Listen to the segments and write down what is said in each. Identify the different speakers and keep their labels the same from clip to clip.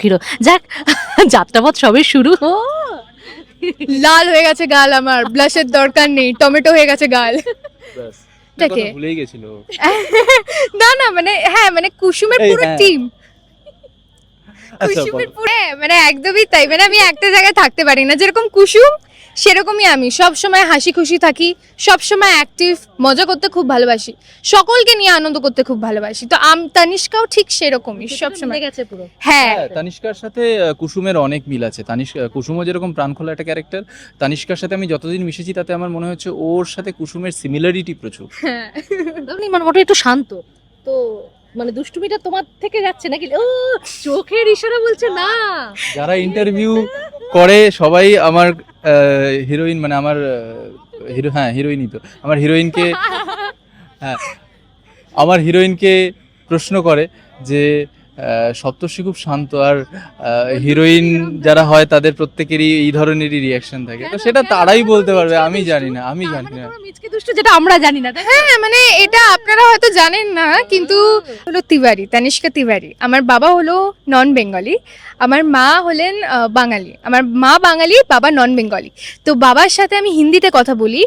Speaker 1: Hero যাক যাত্রাপথ সবে শুরু
Speaker 2: লাল হয়ে গেছে গাল আমার ব্লাশের দরকার নেই টমেটো হয়ে গেছে গাল
Speaker 3: ব্যাস
Speaker 2: এটা কে?
Speaker 3: কথা ভুলেই গেছিল
Speaker 2: না না মানে হ্যাঁ মানে কুসুমের পুরো
Speaker 3: হ্যাঁ।
Speaker 2: টিম
Speaker 3: আচ্ছা
Speaker 2: কুসুমের। পুরো হ্যাঁ, মানে একদমই তাই মানে আমি একটা জায়গায় থাকতে পারি না যেরকম কুসুম সেরকমই আমি। সব সময় হাসি খুশি থাকি সব সময় অ্যাক্টিভ মজা করতে খুব ভালোবাসি। সকলকে নিয়ে আনন্দ করতে খুব ভালোবাসি। তো আম তানিষ্কাও ঠিক সেরকমই সব সময়।
Speaker 1: গেছে পুরো।
Speaker 2: হ্যাঁ।
Speaker 3: হ্যাঁ তানিষ্কার সাথে কুসুমের অনেক মিল আছে। তানিষ্ক কুসুমও যেরকম প্রাণখোলা একটা ক্যারেক্টার তানিষ্কার সাথে আমি যতদিন মিশেছি তাতে আমার মনে হচ্ছে ওর সাথে কুসুমের সিমিলারিটি প্রচুর।
Speaker 2: হ্যাঁ।
Speaker 1: মানে মোটামুটি একটু শান্ত। তো মানে দুষ্টুমিটা তোমার থেকে যাচ্ছে নাকি? ও চোখের ইশারা বলছে না।
Speaker 3: যারা ইন্টারভিউ করে সবাই আমার হিরোইন মানে আমার হিরো হ্যাঁ হিরোইনই তো। আমার হিরোইনকে হ্যাঁ আমার হিরোইনকে প্রশ্ন করে যে সপ্তর্ষি খুব শান্ত আর হিরোইন যারা হয় তাদের প্রত্যেকেরই এই ধরনেরই রিয়াকশন থাকে। তো সেটা তারাই বলতে পারবে আমি জানি না আমি জানি
Speaker 1: মানে
Speaker 3: না।
Speaker 1: মিচকে দুষ্টু যেটা আমরা জানি না
Speaker 2: হ্যাঁ মানে এটা আপনারা হয়তো জানেন না কিন্তু হলো তিওয়ারি তানিষ্কা তিওয়ারি। আমার বাবা হলো নন বেঙ্গলি আমার মা হলেন বাঙালি। আমার মা বাঙালি বাবা নন বেঙ্গলি তো বাবার সাথে আমি হিন্দিতে কথা বলি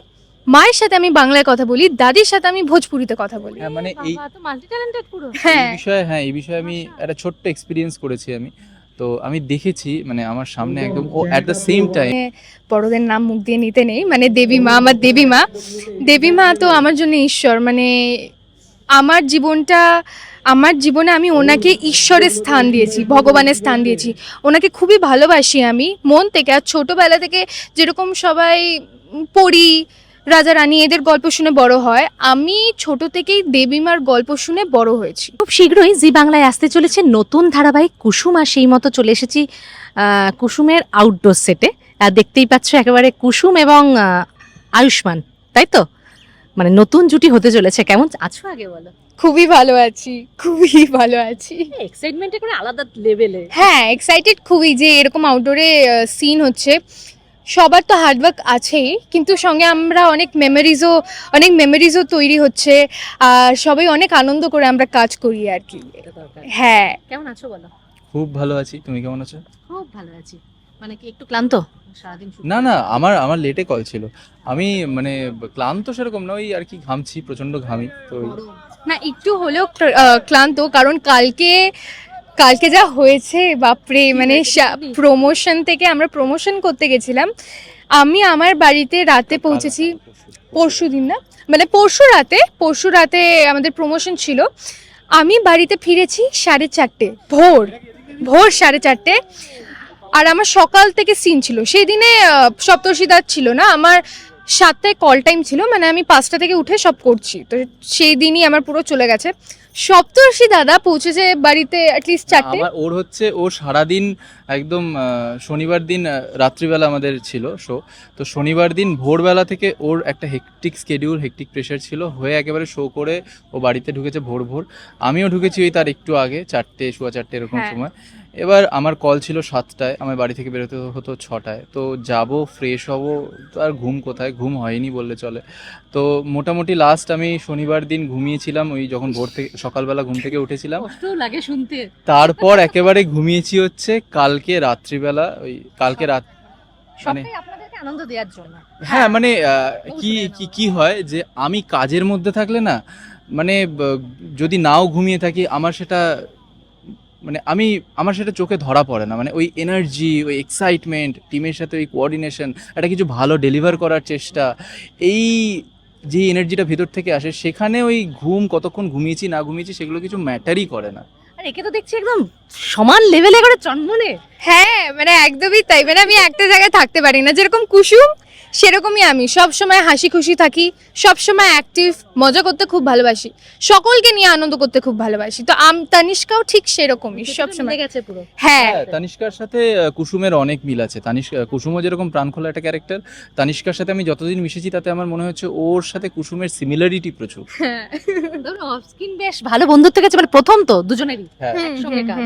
Speaker 2: মায়ের সাথে আমি বাংলায় কথা বলি দাদির সাথে আমি ভোজপুরিতে কথা বলি।
Speaker 3: হ্যাঁ মানে এই
Speaker 1: তো মাল্টি ট্যালেন্টেড পুরো
Speaker 3: এই
Speaker 2: হ্যাঁ
Speaker 3: বিষয়ে হ্যাঁ এই বিষয়ে আমি একটা ছোট্ট এক্সপিরিয়েন্স করেছি আমি। তো আমি দেখেছি মানে আমার সামনে একদম ও অ্যাট দ্য সেম টাইম
Speaker 2: বড়দের নাম মুখ দিয়ে নিতে নেই মানে দেবী মা আমার দেবী মা। দেবী মা তো আমার জন্য ঈশ্বর মানে আমার জীবনটা আমার জীবনে আমি ওনাকে ঈশ্বরের স্থান দিয়েছি ভগবানের স্থান দিয়েছি। ওনাকে খুবই ভালোবাসি আমি। মন থেকে আর ছোটোবেলা থেকে যেরকম সবাই পড়ি রাজা রানী এদের গল্প শুনে বড় হয়। আমি ছোট থেকেই দেবীমার গল্প শুনে বড় হয়েছি।
Speaker 1: খুব শীঘ্রই জি বাংলায় আসতে চলেছে নতুন ধারাবাহিক কুসুম আর সেই মতো চলে এসেছি কুসুমের আউটডোর সেটে আর দেখতেই পাচ্ছ একেবারে কুসুম এবং আয়ুষ্মান তাই তো? মানে নতুন জুটি হতে চলেছে। কেমন আছো আগে বলো?
Speaker 2: খুবই ভালো আছি খুবই ভালো আছি।
Speaker 1: এক্সাইটমেন্টে করে আলাদা লেভেলে
Speaker 2: হ্যাঁ এক্সাইটেড খুবই যে এরকম আউটডোরে সিন হচ্ছে। সবার তো হার্ডওয়ার্ক আছেই কিন্তু সঙ্গে আমরা অনেক মেমোরিজও অনেক মেমোরিজও তৈরি হচ্ছে আর সবাই অনেক আনন্দ করে আমরা কাজ করি আর কি। হ্যাঁ।
Speaker 1: কেমন আছো বলো?
Speaker 3: খুব ভালো আছি তুমি কেমন আছো?
Speaker 1: খুব ভালো আছি। মানে কি একটু ক্লান্ত?
Speaker 3: না না আমার আমার লেটে কল ছিল। আমি মানে ক্লান্ত সেরকম না ওই আর কি ঘামছি প্রচণ্ড ঘামি তো
Speaker 2: না একটু হলেও ক্লান্ত কারণ কালকে কালকে যা হয়েছে বাপরে মানে প্রমোশন থেকে আমরা প্রমোশন করতে গেছিলাম। আমি আমার বাড়িতে রাতে পৌঁছেছি পরশু দিন। না? মানে পরশু রাতে পরশু রাতে আমাদের প্রমোশন ছিল। আমি বাড়িতে ফিরেছি সাড়ে চারটে ভোর ভোর সাড়ে চারটে। আর আমার সকাল থেকে সিন ছিল। সেই দিনে সপ্তর্ষিদার ছিল না আমার সাতটায় কল টাইম ছিল। মানে আমি পাঁচটা থেকে উঠে সব করছি। তো সেই দিনই আমার পুরো চলে গেছে। সপ্তর্ষি দাদা পৌঁছেছে বাড়িতে অ্যাটলিস্ট চারটে?
Speaker 3: আমার ওর হচ্ছে ও সারাদিন একদম শনিবার দিন রাত্রিবেলা আমাদের ছিল শো তো শনিবার দিন ভোরবেলা থেকে ওর একটা হেকটিক স্কেডিউল হেকটিক প্রেশার ছিল হয়ে একেবারে শো করে ও বাড়িতে ঢুকেছে ভোর ভোর। আমিও ঢুকেছি ওই তার একটু আগে চারটে সোয়া চারটে এরকম
Speaker 2: হ্যাঁ।
Speaker 3: সময়। এবার আমার কল ছিল সাতটায় আমার বাড়ি থেকে বেরোতে হতো ছটায়। তো যাব ফ্রেশ হব তো আর ঘুম কোথায়? ঘুম হয়নি বললে চলে। তো মোটামুটি লাস্ট আমি শনিবার দিন ঘুমিয়েছিলাম ওই যখন ভোর থেকে সকালবেলা ঘুম থেকে উঠেছিলাম।
Speaker 1: লাগে শুনতে।
Speaker 3: তারপর একেবারে ঘুমিয়েছি হচ্ছে কালকে রাত্রিবেলা ওই কালকে রাত মানে
Speaker 1: আনন্দ দেওয়ার জন্য।
Speaker 3: হ্যাঁ মানে কি কি কি হয় যে আমি কাজের মধ্যে থাকলে না মানে যদি নাও ঘুমিয়ে থাকি আমার সেটা মানে আমি আমার সেটা চোখে ধরা পড়ে না। মানে ওই এনার্জি ওই এক্সাইটমেন্ট টিমের সাথে ওই কোঅর্ডিনেশন একটা কিছু ভালো ডেলিভার করার চেষ্টা এই যে এনার্জিটা ভেতর থেকে আসে সেখানে ওই ঘুম কতক্ষণ ঘুমিয়েছি না ঘুমিয়েছি সেগুলো কিছু ম্যাটারই করে না।
Speaker 1: আর একে তো দেখছি একদম সমান লেভেলে করে চন্মনে
Speaker 2: হ্যাঁ মানে একদমই তাই। মানে আমি একটা জায়গায় থাকতে পারি না। যেরকম কুসুম সেরকমই আমি। সব সময় হাসি খুশি থাকি সব সময় অ্যাক্টিভ মজা করতে খুব ভালোবাসি সকলকে নিয়ে আনন্দ করতে খুব ভালোবাসি। তো আম তানিষ্কাও ঠিক সেরকমই সব সময়
Speaker 1: গেছে পুরো।
Speaker 2: হ্যাঁ।
Speaker 3: হ্যাঁ তানিষ্কার সাথে কুসুমের অনেক মিল আছে। তানিষ্ক কুসুমও যেরকম প্রাণখোলা একটা ক্যারেক্টার তানিষ্কার সাথে আমি যতদিন মিশেছি তাতে আমার মনে হচ্ছে ওর সাথে কুসুমের সিমিলারিটি প্রচুর।
Speaker 1: ধরুন অফ স্ক্রিন বেশ ভালো বন্ধুত্ব গেছে মানে প্রথম তো দুজনেরই।
Speaker 3: হ্যাঁ।
Speaker 1: একসঙ্গে কাজ।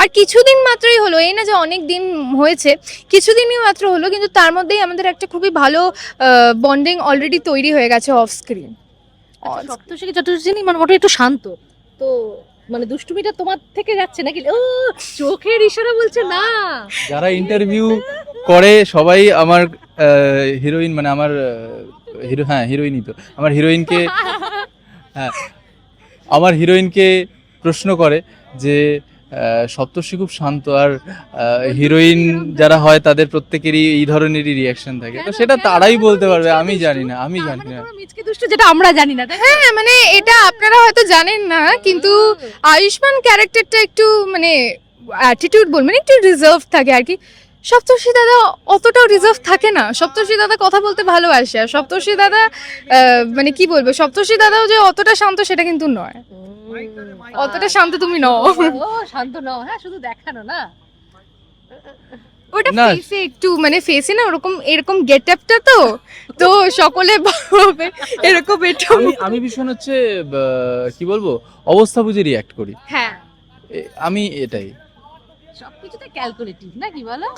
Speaker 2: আর কিছুদিন মাত্রই হলো এই না যে অনেক দিন হয়েছে কিছুদিনই মাত্র হলো কিন্তু তার মধ্যেই আমাদের একটা খুবই ভালো বন্ডিং অলরেডি তৈরি হয়ে গেছে অফ স্ক্রিন
Speaker 1: সপ্তর্ষি চতুর্দিনই মানে মোটামুটি একটু শান্ত। তো মানে দুষ্টুমিটা তোমার থেকে যাচ্ছে নাকি? ও চোখের ইশারা বলছে না।
Speaker 3: যারা ইন্টারভিউ করে সবাই আমার হিরোইন মানে আমার হিরো হ্যাঁ হিরোইনই তো। আমার হিরোইনকে হ্যাঁ আমার হিরোইনকে প্রশ্ন করে যে সপ্তর্ষি খুব শান্ত আর হিরোইন যারা হয় তাদের প্রত্যেকেরই এই ধরনেরই রিয়াকশন থাকে। তো সেটা তারাই বলতে পারবে আমি জানি না আমি জানি
Speaker 1: মানে
Speaker 3: না।
Speaker 1: মিচকে দুষ্টু যেটা আমরা জানি না
Speaker 2: হ্যাঁ মানে এটা আপনারা হয়তো জানেন না কিন্তু আয়ুষ্মান ক্যারেক্টারটা একটু মানে অ্যাটিটিউড বল মানে একটু রিজার্ভ থাকে আর কি। সপ্তর্ষি দাদা অতটাও রিজার্ভ থাকে না। সপ্তর্ষি দাদা কথা বলতে ভালোবাসে আর সপ্তর্ষি দাদা মানে কি বলব সপ্তর্ষি দাদাও যে অতটা শান্ত সেটা কিন্তু নয়। অতটা শান্ত তুমি নও।
Speaker 1: ও শান্ত নও। হ্যাঁ শুধু দেখানো না?
Speaker 2: ওটা। ফেসে একটু মানে ফেসে না ওরকম এরকম গেট আপটা তো তো সকলে ভাবে এরকম একটু
Speaker 3: আমি আমি ভীষণ হচ্ছে কি বলব অবস্থা বুঝে রিয়াক্ট করি।
Speaker 2: হ্যাঁ।
Speaker 3: আমি এটাই।
Speaker 1: সবকিছুতে ক্যালকুলেটিভ না কি বলো?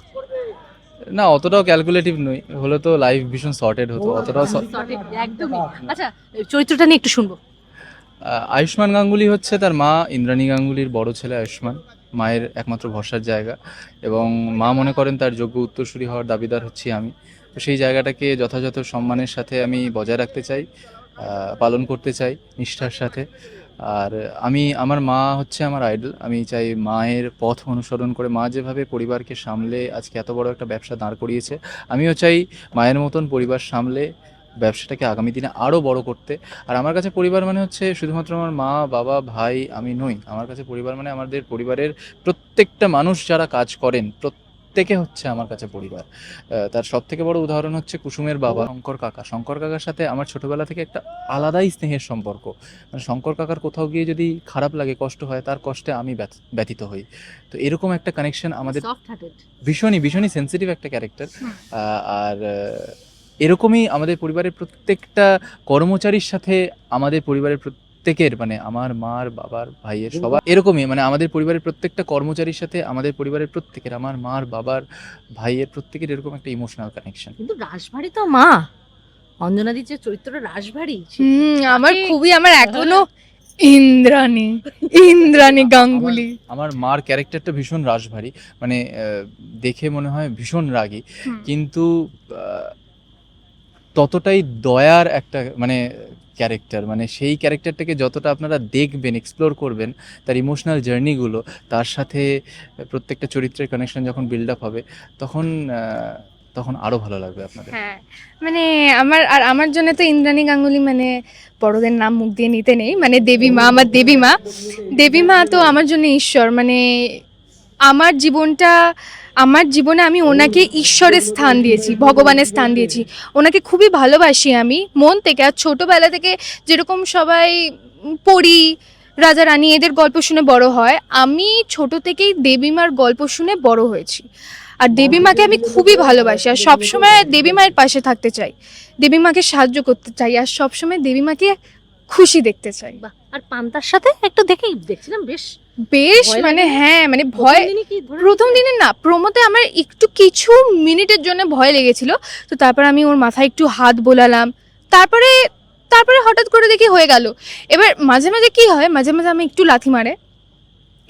Speaker 3: না অতটাও ক্যালকুলেটিভ নই। হলে তো লাইফ ভীষণ সর্টেড হতো অতটাও
Speaker 1: একদমই। আচ্ছা চরিত্রটা নিয়ে একটু শুনব।
Speaker 3: আয়ুষ্মান গাঙ্গুলি হচ্ছে তার মা, ইন্দ্রাণী গাঙ্গুলির বড় ছেলে আয়ুষ্মান, মায়ের একমাত্র ভরসার জায়গা। এবং মা মনে করেন তার যোগ্য উত্তরসূরি হওয়ার দাবিদার হচ্ছি আমি। তো সেই জায়গাটাকে যথাযথ সম্মানের সাথে আমি বজায় রাখতে চাই পালন করতে চাই নিষ্ঠার সাথে। আর আমি, আমার মা হচ্ছে আমার আইডল আমি চাই মায়ের পথ অনুসরণ করে মা যেভাবে পরিবারকে সামলে আজকে এত বড় একটা ব্যবসা দাঁড় করিয়েছে, আমিও চাই মায়ের মতন পরিবার সামলে ব্যবসাটাকে আগামী দিনে আরও বড় করতে। আর আমার কাছে পরিবার মানে হচ্ছে শুধুমাত্র আমার মা বাবা ভাই আমি নই। আমার কাছে পরিবার মানে আমাদের পরিবারের প্রত্যেকটা মানুষ যারা কাজ করেন প্রত্যেকে হচ্ছে আমার কাছে পরিবার। তার সব থেকে বড় উদাহরণ হচ্ছে কুসুমের বাবা শঙ্কর কাকা। শঙ্কর কাকার সাথে আমার ছোটোবেলা থেকে একটা আলাদাই স্নেহের সম্পর্ক। মানে শঙ্কর কাকার কোথাও গিয়ে যদি খারাপ লাগে কষ্ট হয় তার কষ্টে আমি ব্যথ- ব্যথিত হই। তো এরকম একটা কানেকশন আমাদের ভীষণই ভীষণই সেন্সিটিভ একটা ক্যারেক্টার আর এরকমই আমাদের পরিবারের প্রত্যেকটা কর্মচারীর সাথে আমাদের পরিবারের প্রত্যেকের মানে আমার মার বাবার ভাইয়ের সবার এরকমই মানে আমাদের পরিবারের প্রত্যেকটা কর্মচারীর সাথে আমাদের পরিবারের প্রত্যেকের আমার মার বাবার ভাইয়ের প্রত্যেকের এরকম একটা ইমোশনাল কানেকশন
Speaker 1: কিন্তু রাজবাড়ি তো মা। অঞ্জনাদির যে চরিত্রটা রাজবাড়ি
Speaker 2: হুম আমার খুবই আমার এখনও ইন্দ্রাণী ইন্দ্রাণী গাঙ্গুলি।
Speaker 3: আমার মার ক্যারেক্টারটা ভীষণ রাশভারী মানে দেখে মনে হয় ভীষণ রাগী। কিন্তু ততটাই দয়ার একটা মানে ক্যারেক্টার মানে সেই ক্যারেক্টারটাকে যতটা আপনারা দেখবেন এক্সপ্লোর করবেন, তার ইমোশনাল জার্নিগুলো তার সাথে প্রত্যেকটা চরিত্রের কানেকশন যখন বিল্ড আপ হবে, তখন তখন আরও ভালো লাগবে আপনাদের।
Speaker 2: হ্যাঁ মানে আমার, আর আমার জন্য তো ইন্দ্রাণী গাঙ্গুলি মানে বড়দের নাম মুখ দিয়ে নিতে নেই মানে দেবী মা, আমার দেবী মা। দেবী মা তো আমার জন্য ঈশ্বর মানে আমার জীবনটা, আমার জীবনে আমি ওনাকে ঈশ্বরের স্থান দিয়েছি, ভগবানের স্থান দিয়েছি। ওনাকে খুবই ভালোবাসি আমি, মন থেকে। আর ছোটোবেলা থেকে যেরকম সবাই পড়ি, রাজা রানী এদের গল্প শুনে বড় হয়, আমি ছোট থেকেই দেবীমার গল্প শুনে বড় হয়েছি। আর দেবীমাকে আমি খুবই ভালোবাসি, আর সবসময় দেবী মায়ের পাশে থাকতে চাই দেবী মাকে সাহায্য করতে চাই, আর সবসময় দেবী মাকে খুশি দেখতে চাই।
Speaker 1: আর পান্তার সাথে একটু দেখেই দেখছিলাম, বেশ
Speaker 2: বেশ মানে হ্যাঁ মানে ভয়
Speaker 1: প্রথম
Speaker 2: দিনে না প্রমোতে আমার একটু কিছু মিনিটের জন্য ভয় লেগেছিল। তো তারপর আমি ওর মাথায় একটু হাত বোলালাম। তারপরে তারপরে হঠাৎ করে দেখি হয়ে গেল। এবার মাঝে মাঝে কি হয় মাঝে মাঝে আমি একটু লাথি মারে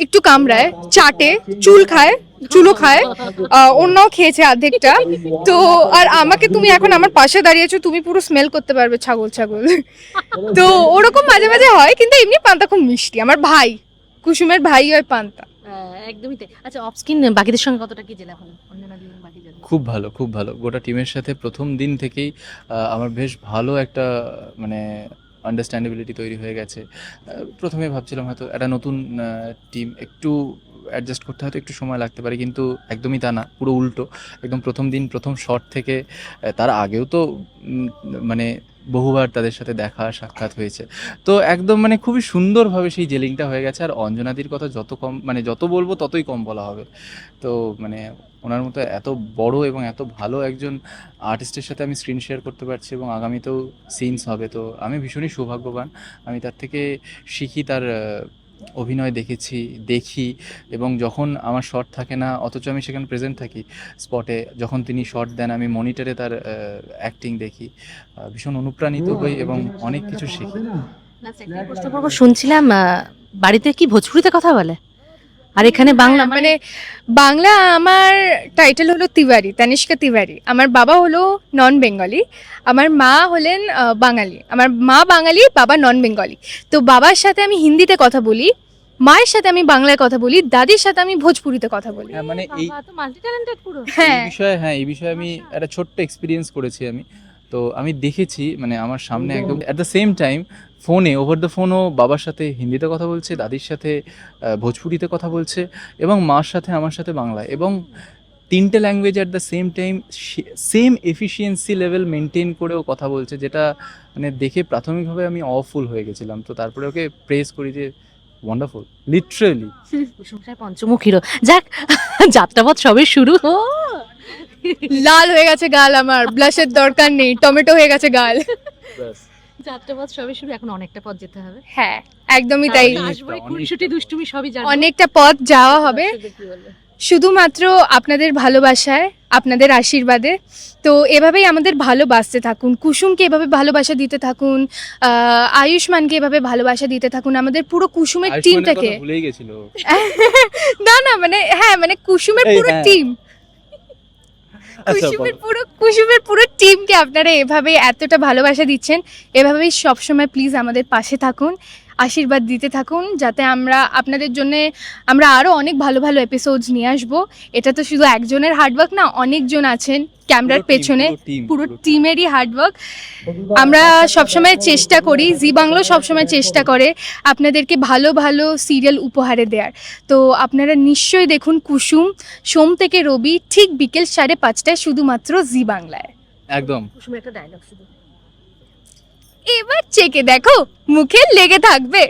Speaker 2: একটু কামড়ায় চাটে চুল খায় চুলো খায় অন্যও খেয়েছে অর্ধেকটা তো আর আমাকে তুমি এখন আমার পাশে দাঁড়িয়েছো তুমি পুরো স্মেল করতে পারবে ছাগল ছাগল। তো ওরকম মাঝে মাঝে হয় কিন্তু এমনি পান্তা খুব মিষ্টি আমার ভাই। কুসুমের ভাই হয় পান্তা।
Speaker 1: হ্যাঁ, একদমই তাই। আচ্ছা অফ স্ক্রিন বাকিদের সঙ্গে কতটা কি জেলা হলো অঞ্জনাদি বাকি
Speaker 3: খুব ভালো খুব ভালো। গোটা টিমের সাথে প্রথম দিন থেকেই আমার বেশ ভালো একটা মানে আন্ডারস্ট্যান্ডেবিলিটি তৈরি হয়ে গেছে। প্রথমে ভাবছিলাম হয়তো একটা নতুন টিম একটু অ্যাডজাস্ট করতে হয়তো একটু সময় লাগতে পারে কিন্তু একদমই তা না পুরো উল্টো। একদম প্রথম দিন প্রথম শট থেকে তার আগেও তো মানে বহুবার তাদের সাথে দেখা, সাক্ষাৎ হয়েছে। তো একদম মানে খুবই সুন্দরভাবে সেই জেলিংটা হয়ে গেছে। আর অঞ্জনাদির কথা যত কম মানে যত বলব ততই কম বলা হবে। তো মানে ওনার মতো এত বড় এবং এত ভালো একজন আর্টিস্টের সাথে আমি স্ক্রিন শেয়ার করতে পারছি এবং আগামীতেও সিনস হবে। তো আমি ভীষণই সৌভাগ্যবান। আমি তার থেকে শিখি তার অভিনয় দেখেছি দেখি এবং যখন আমার শট থাকে না অথচ আমি সেখানে প্রেজেন্ট থাকি স্পটে যখন তিনি শট দেন আমি মনিটরে তার অ্যাক্টিং দেখি। ভীষণ অনুপ্রাণিত হই এবং অনেক কিছু শিখি।
Speaker 1: শুনছিলাম বাড়িতে কি ভোজপুরিতে কথা বলে? আর এখানে বাংলা
Speaker 2: মানে বাংলা আমার টাইটেল হলো তিওয়ারি তানিষ্কা তিওয়ারি। আমার বাবা হলো নন বেঙ্গলি আমার মা হলেন বাঙালি। আমার মা বাঙালি বাবা নন বেঙ্গলি তো বাবার সাথে আমি হিন্দিতে কথা বলি মায়ের সাথে আমি বাংলায় কথা বলি দাদির সাথে আমি ভোজপুরিতে কথা বলি।
Speaker 3: হ্যাঁ মানে এই
Speaker 1: বাবা তো মাল্টি ট্যালেন্টেড পুরো।
Speaker 2: হ্যাঁ।
Speaker 3: এই বিষয়ে হ্যাঁ এই বিষয়ে আমি একটা ছোট্ট এক্সপিরিয়েন্স করেছি আমি। তো আমি দেখেছি মানে আমার সামনে একদম অ্যাট দ্য সেম টাইম ফোনে ওভার দ্য ফোনও বাবার সাথে হিন্দিতে কথা বলছে দাদির সাথে ভোজপুরিতে কথা বলছে এবং মার সাথে আমার সাথে বাংলায় এবং তিনটে language at the same time same efficiency level maintain করেও কথা বলছে যেটা মানে দেখে প্রাথমিকভাবে আমি অফুল হয়ে গেছিলাম। তো তারপরে ওকে প্রেস করি যে ওয়ান্ডারফুল লিটারেলি
Speaker 1: প্রশংসায় পঞ্চমুখ হিরো। যাক যাত্রাপথ সবে শুরু।
Speaker 2: লাল হয়ে গেছে গাল আমার ব্লাশের দরকার নেই টমেটো হয়ে গেছে গাল।
Speaker 1: যাত্রাপথ সবে শুরু এখন অনেকটা পথ যেতে হবে।
Speaker 2: হ্যাঁ একদমই তাই।
Speaker 3: অনেকটা,
Speaker 1: খুনসুটি দুষ্টুমি সবই জানব।
Speaker 2: অনেকটা পথ যাওয়া হবে।
Speaker 1: বলবে?
Speaker 2: শুধুমাত্র আপনাদের ভালোবাসায় আপনাদের আশীর্বাদে। তো এভাবেই আমাদের ভালোবাসতে থাকুন কুসুমকে এভাবে ভালোবাসা দিতে থাকুন আহ, আয়ুষ্মানকে এভাবে ভালোবাসা দিতে থাকুন আমাদের পুরো কুসুমের টিমটাকে না না মানে হ্যাঁ মানে কুসুমের পুরো
Speaker 3: হ্যাঁ।
Speaker 2: টিম
Speaker 3: আচ্ছা,
Speaker 2: কুসুমের পুরো কুসুমের পুরো টিমকে আপনারা এভাবে এতটা ভালোবাসা দিচ্ছেন, এভাবেই সবসময় প্লিজ আমাদের পাশে থাকুন। আশীর্বাদ দিতে থাকুন যাতে আমরা আপনাদের জন্য আমরা আরও অনেক ভালো ভালো এপিসোডস নিয়ে আসব। এটা তো শুধু একজনের হার্ডওয়ার্ক না অনেকজন আছেন ক্যামেরার পেছনে।
Speaker 3: পুরো
Speaker 2: টিমেরই হার্ডওয়ার্ক আমরা সবসময় চেষ্টা করি জি বাংলো সবসময় চেষ্টা করে আপনাদেরকে ভালো ভালো সিরিয়াল উপহারে দেওয়ার তো আপনারা নিশ্চয়ই দেখুন কুসুম সোম থেকে রবি ঠিক বিকেল সাড়ে পাঁচটায় শুধুমাত্র জি বাংলায়।
Speaker 3: একদম।
Speaker 1: কুসুমের একটা ডায়লগ শুধু।
Speaker 2: এবার চেকে দেখো মুখে লেগে থাকবে